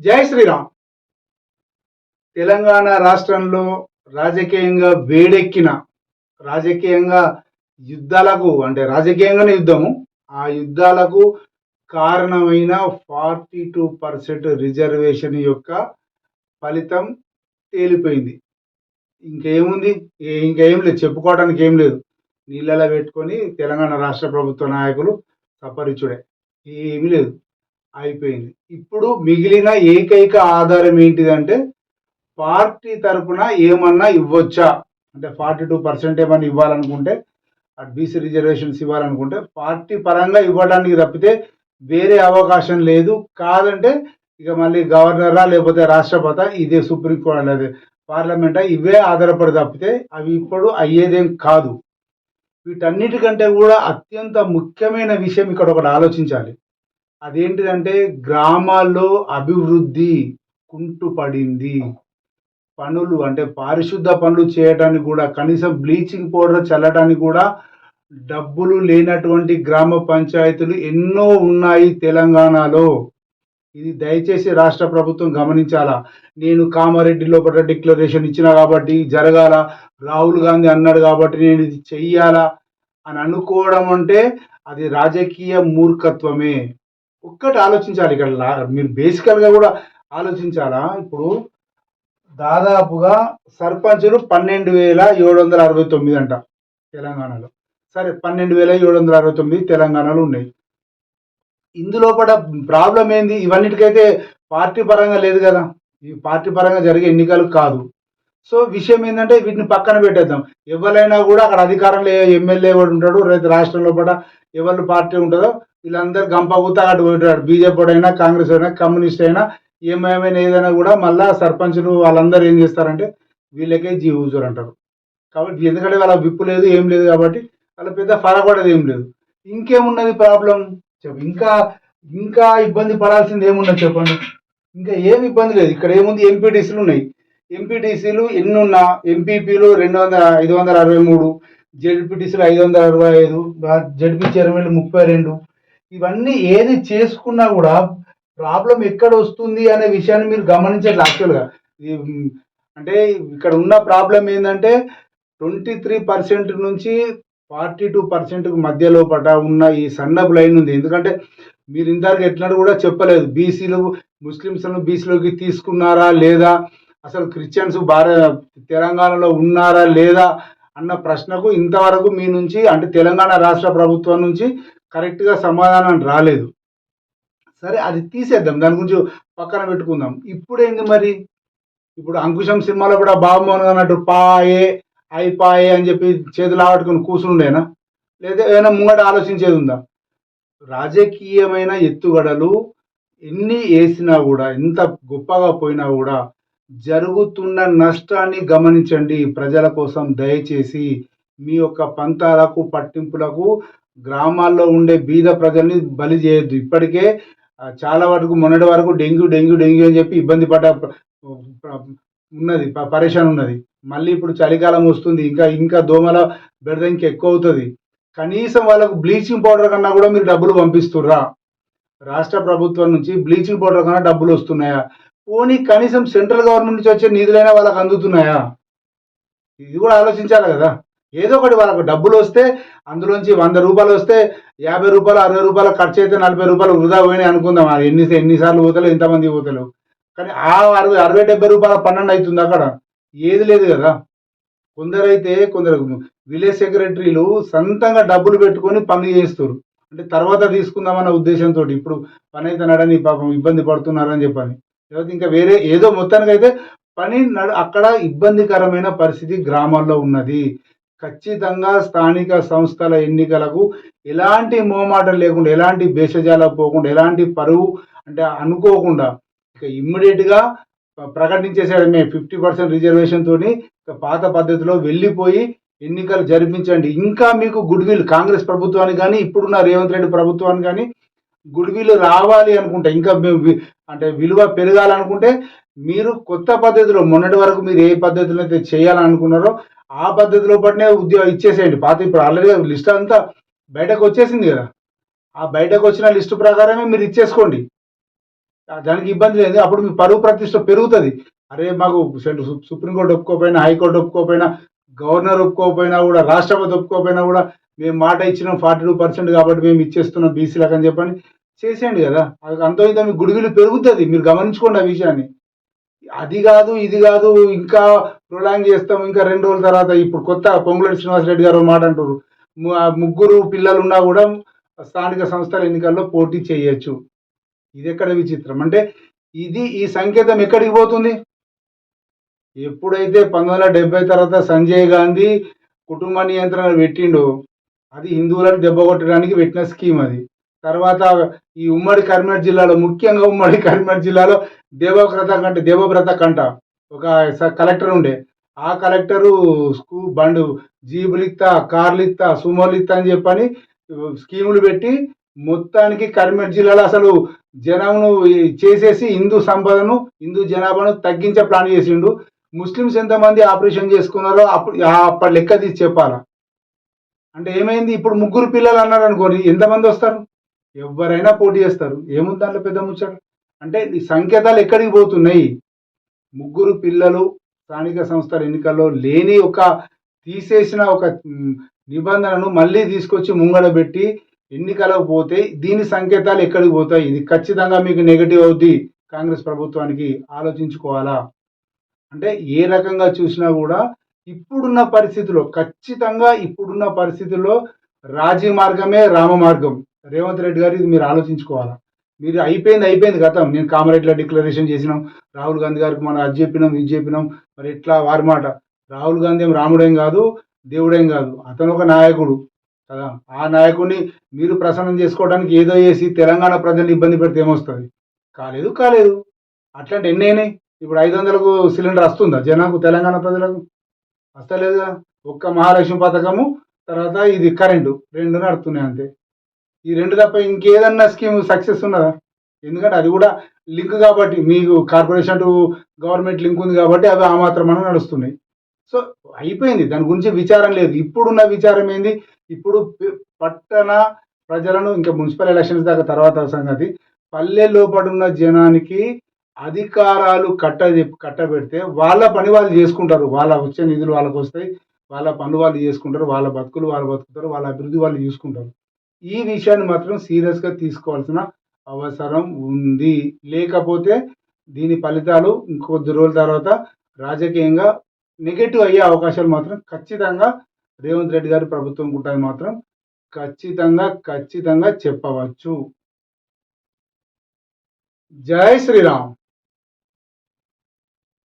జై శ్రీరామ్. తెలంగాణ రాష్ట్రంలో రాజకీయంగా వేడెక్కిన రాజకీయంగా యుద్ధాలకు అంటే రాజకీయంగానే యుద్ధము ఆ యుద్ధాలకు కారణమైన ఫార్టీ టూ పర్సెంట్ రిజర్వేషన్ యొక్క ఫలితం తేలిపోయింది. ఇంకేముంది? ఇంకేం లేదు. చెప్పుకోవడానికి ఏం లేదు. నీళ్ళలో పెట్టుకొని తెలంగాణ రాష్ట్ర ప్రభుత్వ నాయకులు సపరిచుడే. ఏమీ లేదు. అయిపోయింది. ఇప్పుడు మిగిలిన ఏకైక ఆధారం ఏంటిదంటే పార్టీ తరపున ఏమన్నా ఇవ్వచ్చా? అంటే ఫార్టీ టూ పర్సెంట్ ఏమన్నా ఇవ్వాలనుకుంటే అటు బీసీ రిజర్వేషన్స్ ఇవ్వాలనుకుంటే పార్టీ పరంగా ఇవ్వడానికి తప్పితే వేరే అవకాశం లేదు. కాదంటే ఇక మళ్ళీ గవర్నరా లేకపోతే రాష్ట్రపతి ఇదే సుప్రీం కోర్టు పార్లమెంటా ఇవే ఆధారపడి తప్పితే అవి ఇప్పుడు అయ్యేదేం కాదు. వీటన్నిటికంటే కూడా అత్యంత ముఖ్యమైన విషయం ఇక్కడ ఒకటి ఆలోచించాలి. అదేంటిదంటే గ్రామాల్లో అభివృద్ధి కుంటుపడింది. పనులు అంటే పారిశుద్ధ పనులు చేయడానికి కూడా కనీసం బ్లీచింగ్ పౌడర్ చల్లడానికి కూడా డబ్బులు లేనటువంటి గ్రామ పంచాయతీలు ఎన్నో ఉన్నాయి తెలంగాణలో. ఇది దయచేసి రాష్ట్ర ప్రభుత్వం గమనించాలా? నేను కామారెడ్డి లోపల డిక్లరేషన్ ఇచ్చిన కాబట్టి జరగాల. రాహుల్ గాంధీ అన్నాడు కాబట్టి నేను ఇది చెయ్యాలా? అని అనుకోవడం అంటే అది రాజకీయ మూర్ఖత్వమే. ఒక్కటి ఆలోచించాలి. ఇక్కడ మీరు బేసికల్గా కూడా ఆలోచించాలా? ఇప్పుడు దాదాపుగా సర్పంచులు పన్నెండు వేల ఏడు వందల అరవై తొమ్మిది అంట తెలంగాణలో. సరే పన్నెండు వేల ఏడు వందల అరవై తొమ్మిది తెలంగాణలో ఉన్నాయి. ఇందులో కూడా ప్రాబ్లం ఏంది? ఇవన్నిటికైతే పార్టీ పరంగా లేదు కదా. ఈ పార్టీ పరంగా జరిగే ఎన్నికలు కాదు. సో విషయం ఏంటంటే వీటిని పక్కన పెట్టేద్దాం. ఎవరైనా కూడా అక్కడ అధికారంలో ఏ ఎమ్మెల్యే వాడు ఉంటాడు రైతు రాష్ట్రంలో కూడా ఎవరు పార్టీ ఉంటుందో వీళ్ళందరూ గంపగుతా అటు పోయిటాడు బీజేపీ అయినా కాంగ్రెస్ అయినా కమ్యూనిస్ట్ అయినా ఏమేమైనా ఏదైనా కూడా మళ్ళా సర్పంచులు వాళ్ళందరూ ఏం చేస్తారంటే వీళ్ళకే జీవూజర్ అంటారు. కాబట్టి ఎందుకంటే వాళ్ళ విప్పు లేదు ఏం లేదు కాబట్టి వాళ్ళ పెద్ద ఫరపడేది ఏం లేదు. ఇంకేమున్నది ప్రాబ్లం? చెప్పు. ఇంకా ఇంకా ఇబ్బంది పడాల్సింది ఏమున్నది చెప్పండి. ఇంకా ఏమి ఇబ్బంది లేదు. ఇక్కడ ఏముంది? ఎంపీటీసీలు ఉన్నాయి. ఎంపీటీసీలు ఎన్నున్నా? ఎంపీపీలు రెండు వందల ఐదు వందల అరవై మూడు. జడ్పీటీసీలు ఐదు వందల అరవై ఐదు జడ్పీ చైర్మన్లు ముప్పై రెండు ఇవన్నీ ఏది చేసుకున్నా కూడా ప్రాబ్లం ఎక్కడ వస్తుంది అనే విషయాన్ని మీరు గమనించట్లేదు యాక్చువల్గా. అంటే ఇక్కడ ఉన్న ప్రాబ్లం ఏంటంటే ట్వంటీ త్రీ పర్సెంట్ నుంచి ఫార్టీ టూ పర్సెంట్కి మధ్యలో పట ఉన్న ఈ సన్నపు లైన్ ఉంది. ఎందుకంటే మీరు ఇంతవరకు ఎట్లా కూడా చెప్పలేదు. బీసీలు ముస్లిమ్స్ను బీసీలోకి తీసుకున్నారా లేదా? అసలు క్రిస్టియన్స్ భారత తెలంగాణలో ఉన్నారా లేదా? అన్న ప్రశ్నకు ఇంతవరకు మీ నుంచి అంటే తెలంగాణ రాష్ట్ర ప్రభుత్వం నుంచి కరెక్ట్గా సమాధానం రాలేదు. సరే అది తీసేద్దాం. దాని గురించి పక్కన పెట్టుకుందాం. ఇప్పుడేంది మరి? ఇప్పుడు అంకుశం సినిమాలో కూడా బాబుమోహన్ అన్నట్టు పాయే అయిపాయే అని చెప్పి చేతులు ఆవట్టుకుని కూర్చుండేనా లేదా ఏమైనా ముంగట ఆలోచించేది ఉందా? రాజకీయమైన ఎత్తుగడలు ఎన్ని వేసినా కూడా ఎంత గొప్పగా పోయినా కూడా జరుగుతున్న నష్టాన్ని గమనించండి. ప్రజల కోసం దయచేసి మీ యొక్క పంతాలకు పట్టింపులకు గ్రామాల్లో ఉండే బీద ప్రజల్ని బలి చేయొద్దు. ఇప్పటికే చాలా వరకు మొన్నటి వరకు డెంగ్యూ డెంగ్యూ డెంగ్యూ అని చెప్పి ఇబ్బంది పడ్డ ఉన్నది. ప- పరేషాన్ ఉన్నది. మళ్ళీ ఇప్పుడు చలికాలం వస్తుంది. ఇంకా ఇంకా దోమల బెడద ఇంకా ఎక్కువ అవుతుంది. కనీసం వాళ్ళకు బ్లీచింగ్ పౌడర్ కన్నా కూడా మీరు డబ్బులు పంపిస్తుర్రా? రాష్ట్ర ప్రభుత్వం నుంచి బ్లీచింగ్ పౌడర్ కన్నా డబ్బులు వస్తున్నాయా? పోనీ కనీసం సెంట్రల్ గవర్నమెంట్ నుంచి వచ్చే నిధులైనా వాళ్ళకి అందుతున్నాయా? ఇది కూడా ఆలోచించాలి కదా. ఏదో ఒకటి వాళ్ళకు డబ్బులు వస్తే అందులోంచి వంద రూపాయలు వస్తే యాభై రూపాయలు అరవై రూపాయలు ఖర్చు అయితే నలభై రూపాయలు వృధా పోయినాయి అనుకుందాం. అది ఎన్ని ఎన్నిసార్లు పోతలు ఎంతమంది పోతలు కానీ ఆ అరవై అరవై డెబ్బై రూపాయల పన్నెండు అవుతుంది అక్కడ. ఏది లేదు కదా. కొందరైతే కొందరు విలేజ్ సెక్రటరీలు సొంతంగా డబ్బులు పెట్టుకొని పని చేస్తారు అంటే తర్వాత తీసుకుందామన్న ఉద్దేశంతో ఇప్పుడు పని అయితే నడని పాపం ఇబ్బంది పడుతున్నారని చెప్పని. లేకపోతే ఇంకా వేరే ఏదో మొత్తానికి అయితే పని నడ అక్కడ ఇబ్బందికరమైన పరిస్థితి గ్రామాల్లో ఉన్నది. ఖచ్చితంగా స్థానిక సంస్థల ఎన్నికలకు ఎలాంటి మోమాటం లేకుండా ఎలాంటి భేషజాలకు పోకుండా ఎలాంటి పరువు అంటే అనుకోకుండా ఇక ఇమ్మీడియట్గా ప్రకటించేసాడమే ఫిఫ్టీ పర్సెంట్ రిజర్వేషన్తో పాత పద్ధతిలో వెళ్ళిపోయి ఎన్నికలు జరిపించండి. ఇంకా మీకు గుడ్ విల్ కాంగ్రెస్ ప్రభుత్వానికి కానీ ఇప్పుడున్న రేవంత్ రెడ్డి ప్రభుత్వానికి కానీ గుడ్ విల్ రావాలి అనుకుంటే ఇంకా మేము అంటే విలువ పెరగాలనుకుంటే మీరు కొత్త పద్ధతిలో మొన్నటి వరకు మీరు ఏ పద్ధతిలో అయితే చేయాలనుకున్నారో ఆ పద్ధతిలో పట్టినే ఉద్యోగం ఇచ్చేసేయండి. పాత ఇప్పుడు ఆల్రెడీ లిస్ట్ అంతా బయటకు వచ్చేసింది కదా. ఆ బయటకు వచ్చిన లిస్టు ప్రకారమే మీరు ఇచ్చేసుకోండి. దానికి ఇబ్బంది లేదు. అప్పుడు మీ పరువు ప్రతిష్ట పెరుగుతుంది. అరే మాకు సెంట్రల్ సుప్రీంకోర్టు ఒప్పుకోకపోయినా హైకోర్టు ఒప్పుకోకపోయినా గవర్నర్ ఒప్పుకోకపోయినా కూడా రాష్ట్రపతి ఒప్పుకోకపోయినా కూడా మేము మాట ఇచ్చినాం ఫార్టీ టూ పర్సెంట్ కాబట్టి మేము ఇచ్చేస్తున్నాం బీసీలకు అని చెప్పని చేసేయండి కదా. అది అంతో ఇంత మీ గుడివిలు పెరుగుతుంది. మీరు గమనించుకోండి ఆ విషయాన్ని. అది కాదు ఇది కాదు ఇంకా ప్రొలాంగ్ చేస్తాం ఇంకా రెండు రోజుల తర్వాత ఇప్పుడు కొత్త పొంగులేటి శ్రీనివాసరెడ్డి గారు మాట అంటారు ముగ్గురు పిల్లలు ఉన్నా కూడా స్థానిక సంస్థల ఎన్నికల్లో పోటీ చేయొచ్చు. ఇది ఎక్కడ విచిత్రం? అంటే ఇది ఈ సంకేతం ఎక్కడికి పోతుంది? ఎప్పుడైతే పంతొమ్మిది వందల తర్వాత సంజయ్ గాంధీ కుటుంబ నియంత్రణ పెట్టిండో అది హిందువులను దెబ్బ కొట్టడానికి పెట్టిన స్కీమ్ అది. తర్వాత ఈ ఉమ్మడి కరీంనగర్ జిల్లాలో ముఖ్యంగా ఉమ్మడి కరీంనగర్ జిల్లాలో దేవవ్రత కంట దేవవ్రత కంట ఒక కలెక్టర్ ఉండే. ఆ కలెక్టరు స్కూ బండు జీబులు ఇస్తా కార్లు ఇస్తా సుమోలు ఇస్తా అని చెప్పని స్కీములు పెట్టి మొత్తానికి కరీంనగర్ జిల్లాలో అసలు జనంను చేసేసి హిందూ సంపదను హిందూ జనాభాను తగ్గించే ప్లాన్ చేసిండు. ముస్లిమ్స్ ఎంతమంది ఆపరేషన్ చేసుకున్నారో అప్పుడు అప్పటి లెక్క తీసి చెప్పాలా. అంటే ఏమైంది? ఇప్పుడు ముగ్గురు పిల్లలు అన్నారు అనుకోండి ఎంతమంది వస్తారు? ఎవరైనా పోటీ చేస్తారు. ఏముంది దాంట్లో పెద్ద ముచ్చట? అంటే ఈ సంకేతాలు ఎక్కడికి పోతున్నాయి? ముగ్గురు పిల్లలు స్థానిక సంస్థల ఎన్నికల్లో లేని ఒక తీసేసిన ఒక నిబంధనను మళ్ళీ తీసుకొచ్చి ముంగడ పెట్టి ఎన్నికలకు పోతే దీని సంకేతాలు ఎక్కడికి పోతాయి? ఇది ఖచ్చితంగా మీకు నెగటివ్ అవుద్ది కాంగ్రెస్ ప్రభుత్వానికి. ఆలోచించుకోవాలా? అంటే ఏ రకంగా చూసినా కూడా ఇప్పుడున్న పరిస్థితిలో ఖచ్చితంగా ఇప్పుడున్న పరిస్థితుల్లో రాజీ మార్గమే రామ మార్గం. రేవంత్ రెడ్డి గారు ఇది మీరు ఆలోచించుకోవాలా? మీరు అయిపోయింది అయిపోయింది గతం. నేను కామరెడ్డిలో డిక్లరేషన్ చేసినాం రాహుల్ గాంధీ గారికి మనం అది చెప్పినాం ఇది చెప్పినాం. మరి ఎట్లా వారి మాట? రాహుల్ గాంధీ ఏం రాముడేం కాదు దేవుడేం కాదు. అతను ఒక నాయకుడు కదా. ఆ నాయకుడిని మీరు ప్రసన్నం చేసుకోవడానికి ఏదో చేసి తెలంగాణ ప్రజల్ని ఇబ్బంది పెడితే ఏమొస్తుంది? కాలేదు కాలేదు. అట్లాంటి ఎన్ని అయినాయి? ఇప్పుడు ఐదు వందలకు సిలిండర్ వస్తుందా జనాకు తెలంగాణ ప్రజలకు? వస్తలేదుగా ఒక్క మహాలక్ష్మి పథకము తర్వాత ఇది కరెంటు రెండు నడుస్తున్నాయి అంతే. ఈ రెండు తప్ప ఇంకేదన్నా స్కీమ్ సక్సెస్ ఉన్నదా? ఎందుకంటే అది కూడా లింక్ కాబట్టి మీకు కార్పొరేషన్ టు గవర్నమెంట్ లింక్ ఉంది కాబట్టి అవి ఆ మాత్రమే నడుస్తున్నాయి. సో అయిపోయింది. దాని గురించి విచారం లేదు. ఇప్పుడున్న విచారం ఏంది? ఇప్పుడు పట్టణ ప్రజలను ఇంకా మున్సిపల్ ఎలక్షన్స్ దాకా తర్వాత సంగతి పల్లె లోపడున్న జనానికి అధికారాలు కట్ట కట్టబెడితే వాళ్ళ పని వాళ్ళు చేసుకుంటారు. వాళ్ళ వచ్చే నిధులు వాళ్ళకు వస్తాయి. వాళ్ళ పనులు వాళ్ళు చేసుకుంటారు. వాళ్ళ బతుకులు వాళ్ళు బతుకుతారు. వాళ్ళ అభివృద్ధి వాళ్ళు చూసుకుంటారు. ఈ విషయాన్ని మాత్రం సీరియస్గా తీసుకోవాల్సిన అవసరం ఉంది. లేకపోతే దీని ఫలితాలు ఇంకొద్ది రోజుల తర్వాత రాజకీయంగా నెగటివ్ అయ్యే అవకాశాలు మాత్రం ఖచ్చితంగా రేవంత్ రెడ్డి గారి ప్రభుత్వం ఉంటుంది మాత్రం ఖచ్చితంగా ఖచ్చితంగా చెప్పవచ్చు. జై శ్రీరామ్.